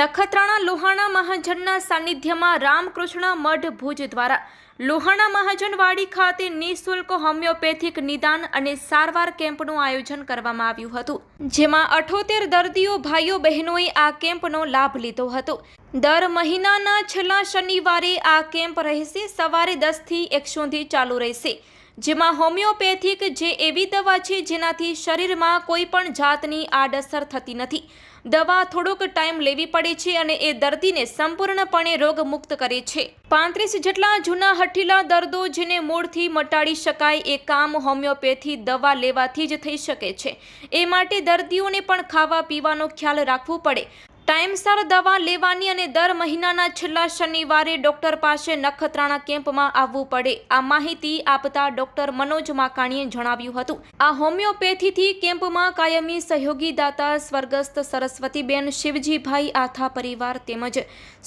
નખત્રાણા લોહાણા મહાજનના સાનિધ્યમાં રામકૃષ્ણ મઠ ભુજ દ્વારા લોહાણા મહાજનવાડી ખાતે નિઃશુલ્ક હોમિયોપેથિક નિદાન અને સારવાર કેમ્પનું આયોજન કરવામાં આવ્યું હતું, જેમાં અઠોતેર દર્દીઓ ભાઈઓ બહેનોએ આ કેમ્પનો લાભ લીધો હતો. દર મહિનાના છેલ્લા શનિવારે આ કેમ્પ રહેશે, સવારે દસથી એક સુધી ચાલુ રહેશે. જેમાં હોમિયોપેથિક જે એવી દવા છે જેનાથી શરીરમાં કોઈ પણ જાતની આડઅસર થતી નથી. દવા થોડોક ટાઈમ લેવી પડે છે અને એ દર્દીને સંપૂર્ણપણે રોગમુક્ત કરે છે. પાંત્રીસ જેટલા જૂના હઠીલા દર્દો જેને મૂળથી મટાડી શકાય એ કામ હોમિયોપેથી દવા લેવાથી જ થઈ શકે છે. એ માટે દર્દીઓને પણ ખાવા પીવાનો ખ્યાલ રાખવું પડે. ટાઈમસર દવા લેવાની અને દર મહિનાના છેલ્લા શનિવારે ડોક્ટર પાસે નખત્રાણા કેમ્પમાં આવવું પડે. આ માહિતી આપતા ડોક્ટર મનોજ માકાણીએ જણાવ્યું હતું. આ હોમિયોપેથીથી કેમ્પમાં કાયમી સહયોગી દાતા સ્વર્ગસ્થ સરસ્વતીબેન શિવજીભાઈ આથા પરિવાર તેમજ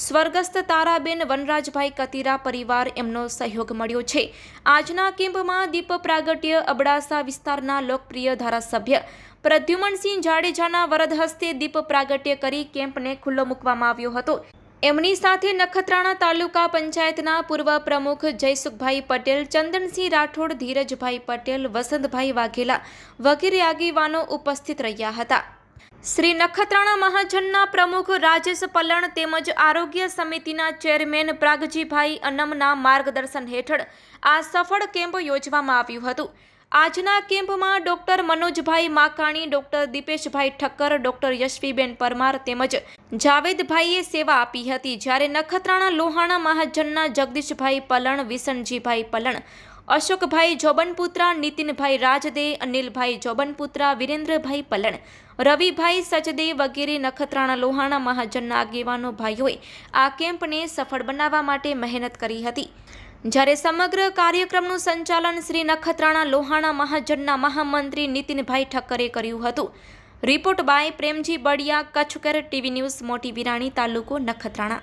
સ્વર્ગસ્થ તારાબેન વનરાજભાઈ કતીરા પરિવાર એમનો સહયોગ મળ્યો છે. આજના કેમ્પમાં દીપ પ્રાગટ્ય અબડાસા વિસ્તારના લોકપ્રિય ધારાસભ્ય પ્રદ્યુમનસિંહ જાડેજાના વરદ હસ્તે દીપ પ્રાગટ્ય કરી કેમ્પને ખુલ્લો મૂકવામાં આવ્યો હતો. એમની સાથે નખત્રાણા તાલુકા પંચાયતના પૂર્વ પ્રમુખ જયસુખભાઈ પટેલ, ચંદનસિંહ રાઠોડ, ધીરજભાઈ પટેલ, વસંતભાઈ વાઘેલા વગેરે આગેવાનો ઉપસ્થિત રહ્યા હતા. શ્રી નખત્રાણા મહાજનના પ્રમુખ રાજેશ પલણ તેમજ આરોગ્ય સમિતિના ચેરમેન પ્રાગજીભાઈ અનમના માર્ગદર્શન હેઠળ આ સફળ કેમ્પ યોજવામાં આવ્યું હતું. આજના કેમ્પમાં doctor Manojbhai Makani, doctor Dipeshbhai Thakkar, doctor Yashviben Parmar તેમજ જાવેદભાઈએ સેવા આપી હતી. જ્યારે નખત્રાણા લોહાણા મહાજનના જગદીશભાઈ પલણ, વિસનજીભાઈ પલણ અશોકભાઈ જોબનપુત્રા, નીતિનભાઈ રાજદે, અનિલભાઈ જોબનપુત્રા, વિરેન્દ્રભાઈ પલણ, રવિભાઈ સચદે વગેરે નખત્રાણા લોહાણા મહાજનના આગેવાનો ભાઈઓએ આ કેમ્પને સફળ બનાવવા માટે મહેનત કરી હતી. જ્યારે સમગ્ર કાર્યક્રમનું સંચાલન શ્રી નખત્રાણા લોહાણા મહાજનના મહામંત્રી નીતિનભાઈ ઠક્કરે કર્યું હતું. Report by Premji Badiya, Kutchkar TV news, Moti Virani તાલુકો નખત્રાણા.